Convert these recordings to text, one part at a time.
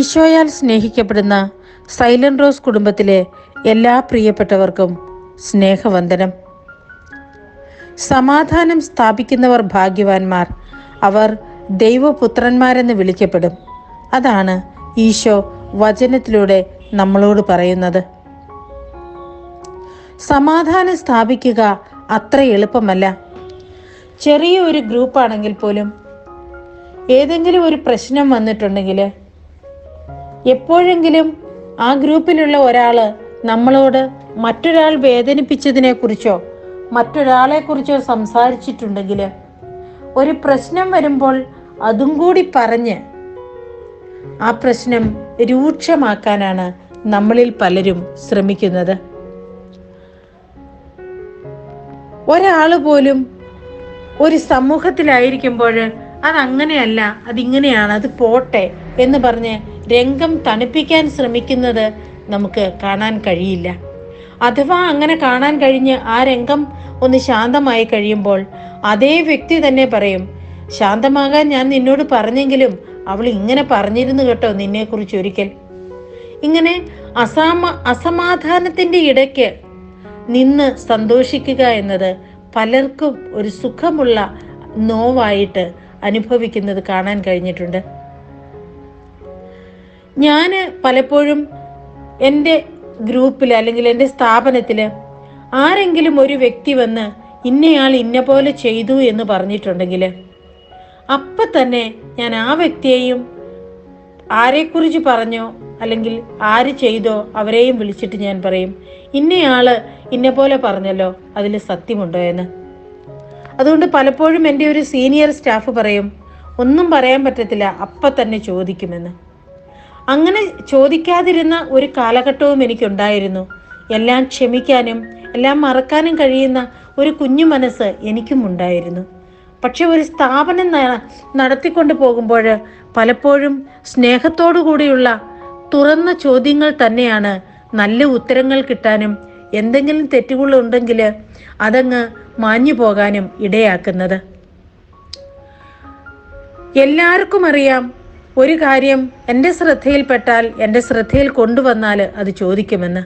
ഈശോയാൽ സ്നേഹിക്കപ്പെടുന്ന silent rose കുടുംബത്തിലെ എല്ലാ പ്രിയപ്പെട്ടവർക്കും സ്നേഹവന്ദനം. സമാധാനം സ്ഥാപിക്കുന്നവർ ഭാഗ്യവാന്മാർ. അവർ ദൈവപുത്രന്മാരെന്ന് വിളിക്കപ്പെടും. അതാണ് ഈശോ വചനത്തിലൂടെ നമ്മളോട് പറയുന്നത്. സമാധാനം സ്ഥാപിക്കുക അത്ര എളുപ്പമല്ല. ചെറിയ ഒരു ഗ്രൂപ്പാണെങ്കിൽ പോലും ഏതെങ്കിലും ഒരു പ്രശ്നം വന്നിട്ടുണ്ടെങ്കിൽ എപ്പോഴെങ്കിലും ആ ഗ്രൂപ്പിലുള്ള ഒരാൾ നമ്മളോട് മറ്റൊരാൾ വേദനിപ്പിച്ചതിനെ കുറിച്ചോ മറ്റൊരാളെ കുറിച്ചോ സംസാരിച്ചിട്ടുണ്ടെങ്കിൽ ഒരു പ്രശ്നം വരുമ്പോൾ അതും കൂടി പറഞ്ഞ് ആ പ്രശ്നം രൂക്ഷമാക്കാനാണ് നമ്മളിൽ പലരും ശ്രമിക്കുന്നത്. ഒരാൾ പോലും ഒരു സമൂഹത്തിലായിരിക്കുമ്പോൾ അതങ്ങനെയല്ല അതിങ്ങനെയാണ് അത് പോട്ടെ എന്ന് പറഞ്ഞ് രംഗം തണുപ്പിക്കാൻ ശ്രമിക്കുന്നത് നമുക്ക് കാണാൻ കഴിയില്ല. അഥവാ അങ്ങനെ കാണാൻ കഴിഞ്ഞ് ആ രംഗം ഒന്ന് ശാന്തമായി കഴിയുമ്പോൾ അതേ വ്യക്തി തന്നെ പറയും ശാന്തമാകാൻ ഞാൻ നിന്നോട് പറഞ്ഞെങ്കിലും അവൾ ഇങ്ങനെ പറഞ്ഞിരുന്നു കേട്ടോ നിന്നെക്കുറിച്ച് ഒരിക്കൽ. ഇങ്ങനെ അസാമ അസമാധാനത്തിന്റെ ഇടയ്ക്ക് നിന്ന് സന്തോഷിക്കുക എന്നത് പലർക്കും ഒരു സുഖമുള്ള നോവായിട്ട് അനുഭവിക്കുന്നത് കാണാൻ കഴിഞ്ഞിട്ടുണ്ട്. ഞാൻ പലപ്പോഴും എന്റെ ഗ്രൂപ്പിൽ അല്ലെങ്കിൽ എന്റെ സ്ഥാപനത്തിൽ ആരെങ്കിലും ഒരു വ്യക്തി വന്ന് ഇന്നയാൾ ഇന്ന പോലെ ചെയ്തു എന്ന് പറഞ്ഞിട്ടുണ്ടെങ്കിൽ അപ്പം തന്നെ ഞാൻ ആ വ്യക്തിയെയും ആരെക്കുറിച്ച് പറഞ്ഞോ അല്ലെങ്കിൽ ആര് ചെയ്തോ അവരെയും വിളിച്ചിട്ട് ഞാൻ പറയും ഇന്നയാൾ ഇന്ന പോലെ പറഞ്ഞല്ലോ അതിൽ സത്യമുണ്ടോ എന്ന്. അതുകൊണ്ട് പലപ്പോഴും എന്റെ ഒരു സീനിയർ സ്റ്റാഫ് പറയും ഒന്നും പറയാൻ പറ്റത്തില്ല അപ്പം തന്നെ ചോദിക്കുമെന്ന്. അങ്ങനെ ചോദിക്കാതിരുന്ന ഒരു കാലഘട്ടവും എനിക്കുണ്ടായിരുന്നു. എല്ലാം ക്ഷമിക്കാനും എല്ലാം മറക്കാനും കഴിയുന്ന ഒരു കുഞ്ഞു മനസ്സ് എനിക്കും ഉണ്ടായിരുന്നു പക്ഷെ ഒരു സ്ഥാപനം നടത്തിക്കൊണ്ട് പോകുമ്പോൾ പലപ്പോഴും സ്നേഹത്തോടു കൂടിയുള്ള തുറന്ന ചോദ്യങ്ങൾ തന്നെയാണ് നല്ല ഉത്തരങ്ങൾ കിട്ടാനും എന്തെങ്കിലും തെറ്റുകളുണ്ടെങ്കിൽ അതങ്ങ് മാഞ്ഞു പോകാനും ഇടയാക്കുന്നത്. എല്ലാവർക്കും അറിയാം ഒരു കാര്യം എന്റെ ശ്രദ്ധയിൽപ്പെട്ടാൽ എന്റെ ശ്രദ്ധയിൽ കൊണ്ടുവന്നാൽ അത് ചോദിക്കുമെന്ന്.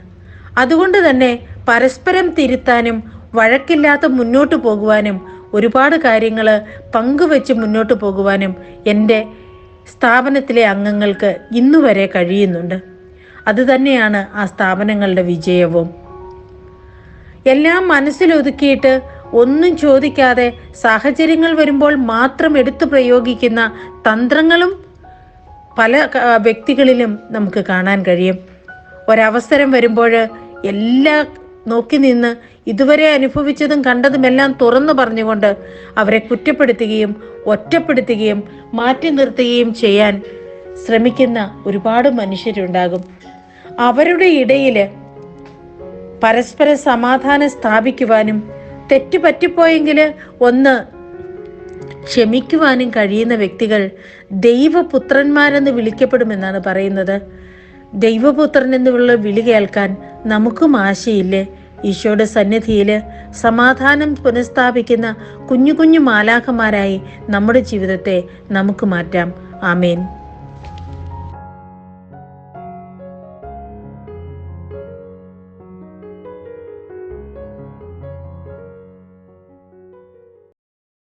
അതുകൊണ്ട് തന്നെ പരസ്പരം തിരുത്താനും വഴക്കില്ലാത്ത മുന്നോട്ട് പോകുവാനും ഒരുപാട് കാര്യങ്ങൾ പങ്കുവെച്ച് മുന്നോട്ട് പോകുവാനും എന്റെ സ്ഥാപനത്തിലെ അംഗങ്ങൾക്ക് ഇന്നുവരെ കഴിയുന്നുണ്ട്. അതുതന്നെയാണ് ആ സ്ഥാപനങ്ങളുടെ വിജയവും. എല്ലാം മനസ്സിലൊതുക്കിയിട്ട് ഒന്നും ചോദിക്കാതെ സാഹചര്യങ്ങൾ വരുമ്പോൾ മാത്രം എടുത്തു പ്രയോഗിക്കുന്ന തന്ത്രങ്ങളും പല വ്യക്തികളിലും നമുക്ക് കാണാൻ കഴിയും. ഒരവസരം വരുമ്പോൾ എല്ലാ നോക്കി നിന്ന് ഇതുവരെ അനുഭവിച്ചതും കണ്ടതുമെല്ലാം തുറന്നു പറഞ്ഞുകൊണ്ട് അവരെ കുറ്റപ്പെടുത്തുകയും ഒറ്റപ്പെടുത്തുകയും മാറ്റി നിർത്തുകയും ചെയ്യാൻ ശ്രമിക്കുന്ന ഒരുപാട് മനുഷ്യരുണ്ടാകും. അവരുടെ ഇടയിൽ പരസ്പര സമാധാനം സ്ഥാപിക്കുവാനും തെറ്റ് പറ്റിപ്പോയെങ്കിൽ ഒന്ന് ക്ഷമിക്കുവാനും കഴിയുന്ന വ്യക്തികൾ ദൈവപുത്രന്മാരെന്ന് വിളിക്കപ്പെടുമെന്നാണ് പറയുന്നത്. ദൈവപുത്രൻ എന്നുള്ള വിളി കേൾക്കാൻ നമുക്കും ആശയില്ലേ? ഈശോയുടെ സന്നിധിയിൽ സമാധാനം പുനഃസ്ഥാപിക്കുന്ന കുഞ്ഞു കുഞ്ഞു മാലാഖമാരായി നമ്മുടെ ജീവിതത്തെ നമുക്ക് മാറ്റാം. ആമേൻ.